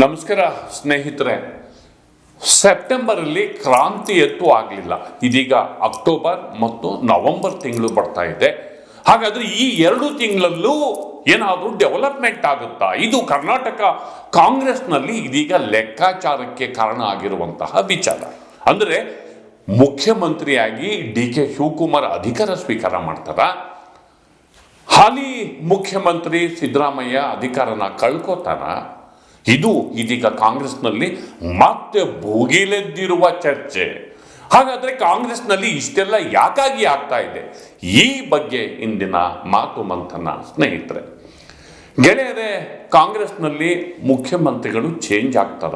ನಮಸ್ಕಾರ ಸ್ನೇಹಿತರೆ. ಸೆಪ್ಟೆಂಬರಲ್ಲಿ ಕ್ರಾಂತಿ ಎತ್ತು ಆಗಲಿಲ್ಲ. ಇದೀಗ ಅಕ್ಟೋಬರ್ ಮತ್ತು ನವೆಂಬರ್ ತಿಂಗಳು ಬರ್ತಾ ಇದೆ. ಹಾಗಾದ್ರೆ ಈ ಎರಡು ತಿಂಗಳಲ್ಲೂ ಏನಾದರೂ ಡೆವಲಪ್ಮೆಂಟ್ ಆಗುತ್ತಾ? ಇದು ಕರ್ನಾಟಕ ಕಾಂಗ್ರೆಸ್ನಲ್ಲಿ ಇದೀಗ ಲೆಕ್ಕಾಚಾರಕ್ಕೆ ಕಾರಣ ಆಗಿರುವಂತಹ ವಿಚಾರ. ಅಂದರೆ ಮುಖ್ಯಮಂತ್ರಿಯಾಗಿ ಡಿ ಕೆ ಶಿವಕುಮಾರ್ ಅಧಿಕಾರ ಸ್ವೀಕಾರ ಮಾಡ್ತಾರ? ಹಾಲಿ ಮುಖ್ಯಮಂತ್ರಿ ಸಿದ್ದರಾಮಯ್ಯ ಅಧಿಕಾರನ ಕಳ್ಕೋತಾರ? ಇದು ಇದೀಗ ಕಾಂಗ್ರೆಸ್ನಲ್ಲಿ ಮತ್ತೆ ಭುಗಿಲೆದ್ದಿರುವ ಚರ್ಚೆ. ಹಾಗಾದರೆ ಕಾಂಗ್ರೆಸ್ನಲ್ಲಿ ಇಷ್ಟೆಲ್ಲ ಯಾಕಾಗಿ ಆಗ್ತಾ ಇದೆ? ಈ ಬಗ್ಗೆ ಇಂದಿನ ಮಾತು ಮಂಥನ ಸ್ನೇಹಿತರೆ. ಗೆಳೆಯರೇ, ಕಾಂಗ್ರೆಸ್ನಲ್ಲಿ ಮುಖ್ಯಮಂತ್ರಿಗಳು ಚೇಂಜ್ ಆಗ್ತಾರ.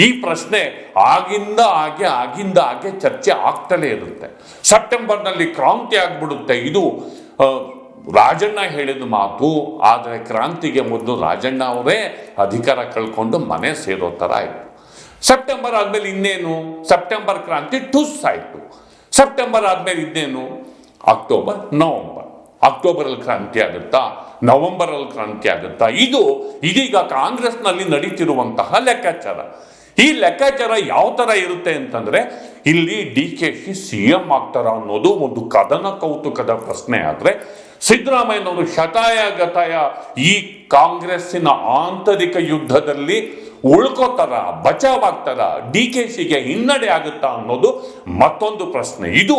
ಈ ಪ್ರಶ್ನೆ ಆಗಿಂದ ಹಾಗೆ ಆಗಿಂದ ಹಾಗೆ ಚರ್ಚೆ ಆಗ್ತಲೇ ಇರುತ್ತೆ. ಸೆಪ್ಟೆಂಬರ್ನಲ್ಲಿ ಕ್ರಾಂತಿ ಆಗ್ಬಿಡುತ್ತೆ. ಇದು ರಾಜಣ್ಣ ಹೇಳಿದ ಮಾತು ಆದರೆ ಕ್ರಾಂತಿಗೆ ಮೊದಲು ರಾಜಣ್ಣ ಅವರೇ ಅಧಿಕಾರ ಕಳ್ಕೊಂಡು ಮನೆ ಸೇರೋ ಥರ ಆಯಿತು. ಸೆಪ್ಟೆಂಬರ್ ಆದಮೇಲೆ ಇನ್ನೇನು? ಸೆಪ್ಟೆಂಬರ್ ಕ್ರಾಂತಿ ಟುಸ್ ಆಯಿತು. ಸೆಪ್ಟೆಂಬರ್ ಆದಮೇಲೆ ಇನ್ನೇನು? October, November. ಅಕ್ಟೋಬರಲ್ಲಿ ಕ್ರಾಂತಿ ಆಗುತ್ತಾ? ನವೆಂಬರಲ್ಲಿ ಕ್ರಾಂತಿ ಆಗುತ್ತಾ? ಇದು ಇದೀಗ ಕಾಂಗ್ರೆಸ್ನಲ್ಲಿ ನಡೀತಿರುವಂತಹ ಲೆಕ್ಕಾಚಾರ. ಈ ಲೆಕ್ಕಾಚಾರ ಯಾವ ತರ ಇರುತ್ತೆ ಅಂತಂದ್ರೆ, ಇಲ್ಲಿ D K Shi C M ಆಗ್ತಾರ ಅನ್ನೋದು ಒಂದು ಕದನ ಕೌತುಕದ ಪ್ರಶ್ನೆ ಆದರೆ, ಸಿದ್ದರಾಮಯ್ಯನವರು ಶತಾಯ ಗತಾಯ ಈ ಕಾಂಗ್ರೆಸ್ಸಿನ ಆಂತರಿಕ ಯುದ್ಧದಲ್ಲಿ ಉಳ್ಕೋತಾರ ಬಚಾವಾಗ್ತಾರ ಡಿ ಕೆ ಶಿಗೆ ಹಿನ್ನಡೆ ಆಗುತ್ತಾ ಅನ್ನೋದು ಮತ್ತೊಂದು ಪ್ರಶ್ನೆ. ಇದು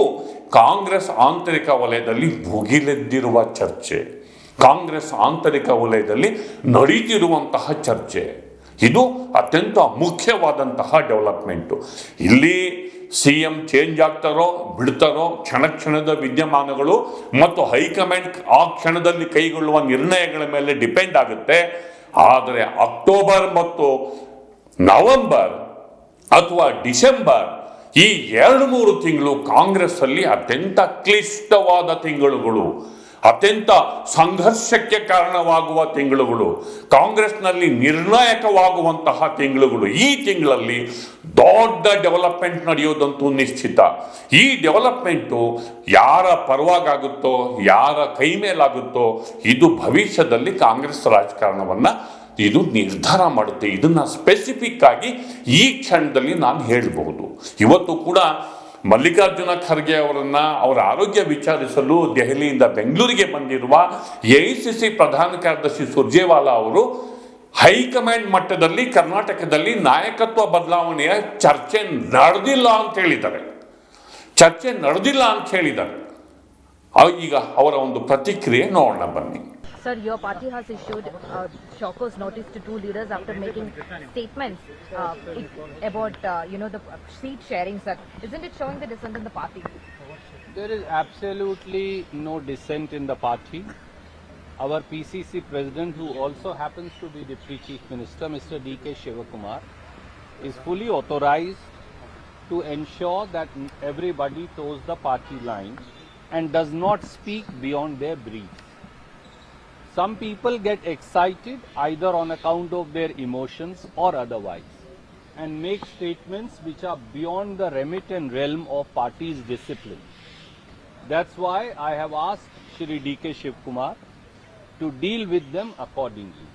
ಕಾಂಗ್ರೆಸ್ ಆಂತರಿಕ ವಲಯದಲ್ಲಿ ಭುಗಿಲೆದ್ದಿರುವ ಚರ್ಚೆ. ಕಾಂಗ್ರೆಸ್ ಆಂತರಿಕ ವಲಯದಲ್ಲಿ ನಡೀತಿರುವಂತಹ ಚರ್ಚೆ. ಇದು ಅತ್ಯಂತ ಮುಖ್ಯವಾದಂತಹ ಡೆವಲಪ್ಮೆಂಟು. ಇಲ್ಲಿ ಸಿ ಎಂ ಚೇಂಜ್ ಆಗ್ತಾರೋ, ಬಿಡ್ತಾರೋ, ಕ್ಷಣ ಕ್ಷಣದ ವಿದ್ಯಮಾನಗಳು ಮತ್ತು ಹೈಕಮಾಂಡ್ ಆ ಕ್ಷಣದಲ್ಲಿ ಕೈಗೊಳ್ಳುವ ನಿರ್ಣಯಗಳ ಮೇಲೆ ಡಿಪೆಂಡ್ ಆಗುತ್ತೆ. ಆದರೆ ಅಕ್ಟೋಬರ್ ಮತ್ತು ನವೆಂಬರ್ ಅಥವಾ ಡಿಸೆಂಬರ್ ಈ ಎರಡು ಮೂರು ತಿಂಗಳು ಕಾಂಗ್ರೆಸ್ ಅಲ್ಲಿ ಅತ್ಯಂತ ಕ್ಲಿಷ್ಟವಾದ ತಿಂಗಳುಗಳು. ಅತ್ಯಂತ ಸಂಘರ್ಷಕ್ಕೆ ಕಾರಣವಾಗುವ ತಿಂಗಳುಗಳು, ಕಾಂಗ್ರೆಸ್ನಲ್ಲಿ ನಿರ್ಣಾಯಕವಾಗುವಂತಹ ತಿಂಗಳುಗಳು. ಈ ತಿಂಗಳಲ್ಲಿ ದೊಡ್ಡ ಡೆವಲಪ್ಮೆಂಟ್ ನಡೆಯೋದಂತೂ ನಿಶ್ಚಿತ. ಈ ಡೆವಲಪ್ಮೆಂಟು ಯಾರ ಪರವಾಗುತ್ತೋ ಯಾರ ಕೈ ಮೇಲಾಗುತ್ತೋ, ಇದು ಭವಿಷ್ಯದಲ್ಲಿ ಕಾಂಗ್ರೆಸ್ ರಾಜಕಾರಣವನ್ನು ಇದು ನಿರ್ಧಾರ ಮಾಡುತ್ತೆ. ಇದನ್ನು ಸ್ಪೆಸಿಫಿಕ್ ಆಗಿ ಈ ಕ್ಷಣದಲ್ಲಿ ನಾನು ಹೇಳಬಹುದು. ಇವತ್ತು ಕೂಡ ಮಲ್ಲಿಕಾರ್ಜುನ ಖರ್ಗೆ ಅವರನ್ನ ಅವರ ಆರೋಗ್ಯ ವಿಚಾರಿಸಲು ದೆಹಲಿಯಿಂದ ಬೆಂಗಳೂರಿಗೆ ಬಂದಿರುವ ಎಐಸಿಸಿ ಪ್ರಧಾನ ಕಾರ್ಯದರ್ಶಿ ಸುರ್ಜೇವಾಲಾ ಅವರು ಹೈಕಮಾಂಡ್ ಮಟ್ಟದಲ್ಲಿ ಕರ್ನಾಟಕದಲ್ಲಿ ನಾಯಕತ್ವ ಬದಲಾವಣೆಯ ಚರ್ಚೆ ನಡೆದಿಲ್ಲ ಅಂತ ಹೇಳಿದ್ದಾರೆ. ಚರ್ಚೆ ನಡೆದಿಲ್ಲ ಅಂತ ಹೇಳಿದ್ದಾರೆ. ಈಗ ಅವರ ಒಂದು ಪ್ರತಿಕ್ರಿಯೆ ನೋಡೋಣ ಬನ್ನಿ. Sir, your party has issued uh, shockers notice to two leaders after making statements uh, about, uh, you know, the seat sharing, sir. Isn't it showing the dissent in the party? There is absolutely no dissent in the party. Our PCC president, who also happens to be Deputy Chief Minister, Mr. D.K. Shivakumar, is fully authorized to ensure that everybody toes the party line and does not speak beyond their brief. Some people get excited either on account of their emotions or otherwise and make statements which are beyond the remit and realm of party's discipline. That's why I have asked Shri DK Shiv Kumar to deal with them accordingly.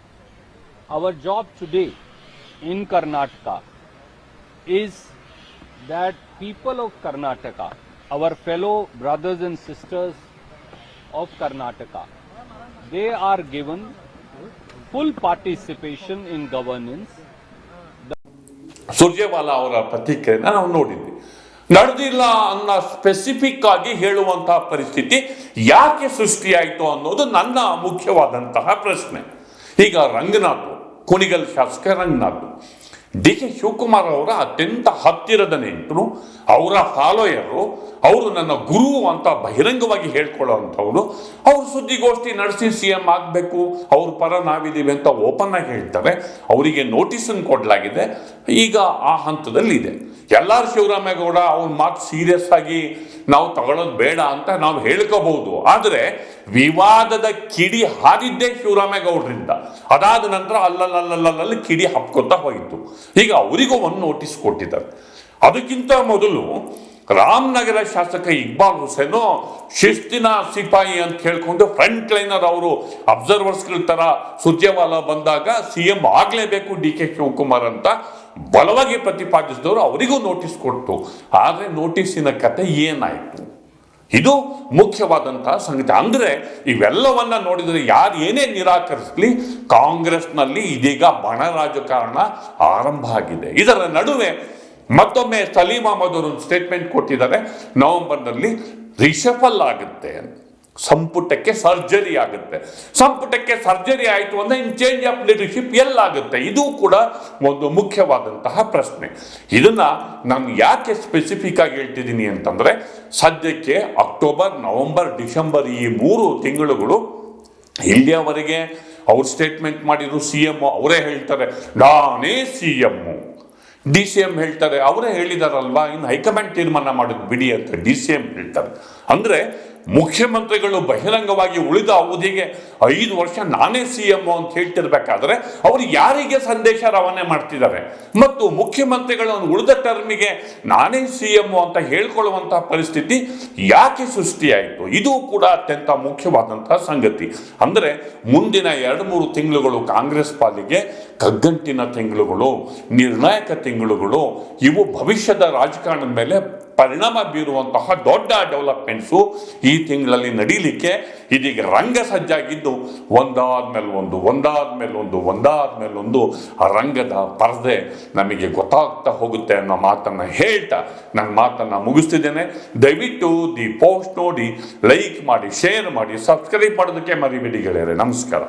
Our job today in Karnataka is that people of Karnataka, our fellow brothers and sisters of Karnataka, they are given full participation in governance. Surjewala ಅವರ ಪ್ರತಿಕ್ರಿಯೆನ ನಾವು ನೋಡಿದ್ವಿ. ನಡೆದಿಲ್ಲ ಅನ್ನೋ specific ಆಗಿ ಹೇಳುವಂತಹ ಪರಿಸ್ಥಿತಿ ಯಾಕೆ ಸೃಷ್ಟಿಯಾಯಿತು ಅನ್ನೋದು ನನ್ನ ಮುಖ್ಯವಾದಂತಹ ಪ್ರಶ್ನೆ. ಈಗ ರಂಗನಾಥ್ ಕುಣಿಗಲ್ ಶಾಸಕ ರಂಗನಾಥ್ ಡಿ ಕೆ ಶಿವಕುಮಾರ್ ಅವರ ಅತ್ಯಂತ ಹತ್ತಿರದ ನೆಂಟರು, ಅವರ ಫಾಲೋಯರು, ಅವರು ನನ್ನ ಗುರು ಅಂತ ಬಹಿರಂಗವಾಗಿ ಹೇಳ್ಕೊಳ್ಳೋವಂಥವ್ರು ಅವ್ರು ಸುದ್ದಿಗೋಷ್ಠಿ ನಡೆಸಿ ಸಿ ಎಂ ಆಗಬೇಕು, ಅವ್ರ ಪರ ನಾವಿದ್ದೀವಿ ಅಂತ ಓಪನ್ ಆಗಿ ಹೇಳ್ತಾರೆ ಅವರಿಗೆ ನೋಟಿಸನ್ನು ಕೊಡಲಾಗಿದೆ. ಈಗ ಆ ಹಂತದಲ್ಲಿದೆ. ಎಲ್ಲಾರು ಶಿವರಾಮೇಗೌಡ ಅವ್ನ ಮಾತು ಸೀರಿಯಸ್ ಆಗಿ ನಾವು ತಗೊಳ್ಳೋದು ಬೇಡ ಅಂತ ನಾವು ಹೇಳ್ಕೋಬಹುದು ಆದರೆ ವಿವಾದದ ಕಿಡಿ ಹಾದಿದ್ದೇ ಶಿವರಾಮೇಗೌಡರಿಂದ. ಅದಾದ ನಂತರ ಅಲ್ಲಲ್ಲಲ್ಲಲ್ಲಿ ಕಿಡಿ ಹಬ್ಕೊತಾ ಹೋಯಿತು. ಈಗ ಅವರಿಗೂ ಒಂದು ನೋಟಿಸ್ ಕೊಟ್ಟಿದ್ದಾರೆ. ಅದಕ್ಕಿಂತ ಮೊದಲು ರಾಮನಗರ ಶಾಸಕ ಇಕ್ಬಾಲ್ ಹುಸೇನು ಶಿಸ್ತಿನ ಸಿಪಾಯಿ ಅಂತ ಹೇಳ್ಕೊಂಡು ಫ್ರಂಟ್ ಲೈನರ್ ಅವರು ಅಬ್ಸರ್ವರ್ಸ್ಗಳ ತರ ಸುರ್ಜೇವಾಲಾ ಬಂದಾಗ ಸಿ ಎಂ ಆಗ್ಲೇಬೇಕು ಡಿ ಕೆ ಶಿವಕುಮಾರ್ ಅಂತ ಬಲವಾಗಿ ಪ್ರತಿಪಾದಿಸಿದವರು ಅವರಿಗೂ ನೋಟಿಸ್ ಕೊಟ್ಟು, ಆದರೆ ನೋಟಿಸಿನ ಕತೆ ಏನಾಯಿತು? ಇದು ಮುಖ್ಯವಾದಂತಹ ಸಂಗತಿ. ಅಂದ್ರೆ ಇವೆಲ್ಲವನ್ನ ನೋಡಿದರೆ ಯಾರು ಏನೇ ನಿರಾಕರಿಸಲಿ, ಕಾಂಗ್ರೆಸ್ನಲ್ಲಿ ಇದೀಗ ಬಣ ರಾಜಕಾರಣ ಆರಂಭ ಆಗಿದೆ. ಇದರ ನಡುವೆ ಮತ್ತೊಮ್ಮೆ ಸಲೀಮ್ ಅಹಮದ್ ಅವರು ಸ್ಟೇಟ್ಮೆಂಟ್ ಕೊಟ್ಟಿದ್ದಾರೆ. ನವೆಂಬರ್ನಲ್ಲಿ ರಿಷಫಲ್ ಆಗುತ್ತೆ ಸಂಪುಟಕ್ಕೆ ಸರ್ಜರಿ ಆಗುತ್ತೆ. ಸಂಪುಟಕ್ಕೆ ಸರ್ಜರಿ ಆಯಿತು ಅಂದರೆ ಇನ್ ಚೇಂಜ್ ಆಫ್ ಲೀಡರ್ಶಿಪ್ ಎಲ್ಲಾಗುತ್ತೆ. ಇದು ಕೂಡ ಒಂದು ಮುಖ್ಯವಾದಂತಹ ಪ್ರಶ್ನೆ. ಇದನ್ನ ನಾನು ಯಾಕೆ ಸ್ಪೆಸಿಫಿಕ್ ಆಗಿ ಹೇಳ್ತಿದ್ದೀನಿ ಅಂತಂದರೆ, ಸದ್ಯಕ್ಕೆ ಅಕ್ಟೋಬರ್ ನವೆಂಬರ್ ಡಿಸೆಂಬರ್ ಈ ಮೂರು ತಿಂಗಳುಗಳು ಇಲ್ಲಿಯವರೆಗೆ ಅವ್ರು ಸ್ಟೇಟ್ಮೆಂಟ್ ಮಾಡಿದ್ರು ಸಿ ಎಂ ಅವರೇ ಹೇಳ್ತಾರೆ, ನಾನೇ C M D C M ಹೇಳ್ತಾರೆ, ಅವರೇ ಹೇಳಿದಾರಲ್ವಾ? ಇನ್ನು ಹೈಕಮಾಂಡ್ ತೀರ್ಮಾನ ಮಾಡೋದು ಬಿಡಿ ಅಂತ ಡಿ ಸಿ ಎಂ ಹೇಳ್ತಾರೆ. ಅಂದ್ರೆ ಮುಖ್ಯಮಂತ್ರಿಗಳು ಬಹಿರಂಗವಾಗಿ ಉಳಿದ ಅವಧಿಗೆ ಐದು ವರ್ಷ ನಾನೇ ಸಿ ಎಂ ಅಂತ ಹೇಳ್ತಿರ್ಬೇಕಾದ್ರೆ ಅವರು ಯಾರಿಗೆ ಸಂದೇಶ ರವಾನೆ ಮಾಡ್ತಿದ್ದಾರೆ? ಮತ್ತು ಮುಖ್ಯಮಂತ್ರಿಗಳು ಉಳಿದ ಟರ್ಮಿಗೆ ನಾನೇ ಸಿ ಎಂ ಅಂತ ಹೇಳ್ಕೊಳ್ಳುವಂತಹ ಪರಿಸ್ಥಿತಿ ಯಾಕೆ ಸೃಷ್ಟಿಯಾಯಿತು? ಇದು ಕೂಡ ಅತ್ಯಂತ ಮುಖ್ಯವಾದಂತಹ ಸಂಗತಿ. ಅಂದ್ರೆ ಮುಂದಿನ ಎರಡು ಮೂರು ತಿಂಗಳುಗಳು ಕಾಂಗ್ರೆಸ್ ಪಾಲಿಗೆ ಕಗ್ಗಂಟಿನ ತಿಂಗಳುಗಳು, ನಿರ್ಣಾಯಕ ತಿಂಗಳುಗಳು, ಇವು ಭವಿಷ್ಯದ ರಾಜಕಾರಣದ ಮೇಲೆ ಪರಿಣಾಮ ಬೀರುವಂತಹ ದೊಡ್ಡ ಡೆವಲಪ್ಮೆಂಟ್ಸು ಈ ತಿಂಗಳಲ್ಲಿ ನಡೀಲಿಕ್ಕೆ ಇದೀಗ ರಂಗ ಸಜ್ಜಾಗಿದ್ದು ಒಂದಾದ್ಮೇಲೆ ಒಂದು ಒಂದಾದ್ಮೇಲೆ ಒಂದು ಒಂದಾದ್ಮೇಲೆ ಒಂದು ಆ ರಂಗದ ಪರದೆ ನಮಗೆ ಗೊತ್ತಾಗ್ತಾ ಹೋಗುತ್ತೆ ಅನ್ನೋ ಮಾತನ್ನು ಹೇಳ್ತಾ ನನ್ನ ಮಾತನ್ನು ಮುಗಿಸ್ತಿದ್ದೇನೆ. ದಯವಿಟ್ಟು ದಿ ಪೋಸ್ಟ್ ನೋಡಿ, ಲೈಕ್ ಮಾಡಿ, ಶೇರ್ ಮಾಡಿ, ಸಬ್ಸ್ಕ್ರೈಬ್ ಮಾಡೋದಕ್ಕೆ ಮರಿಬಿಡಿ ಗೆಳೆಯರೆ. ನಮಸ್ಕಾರ.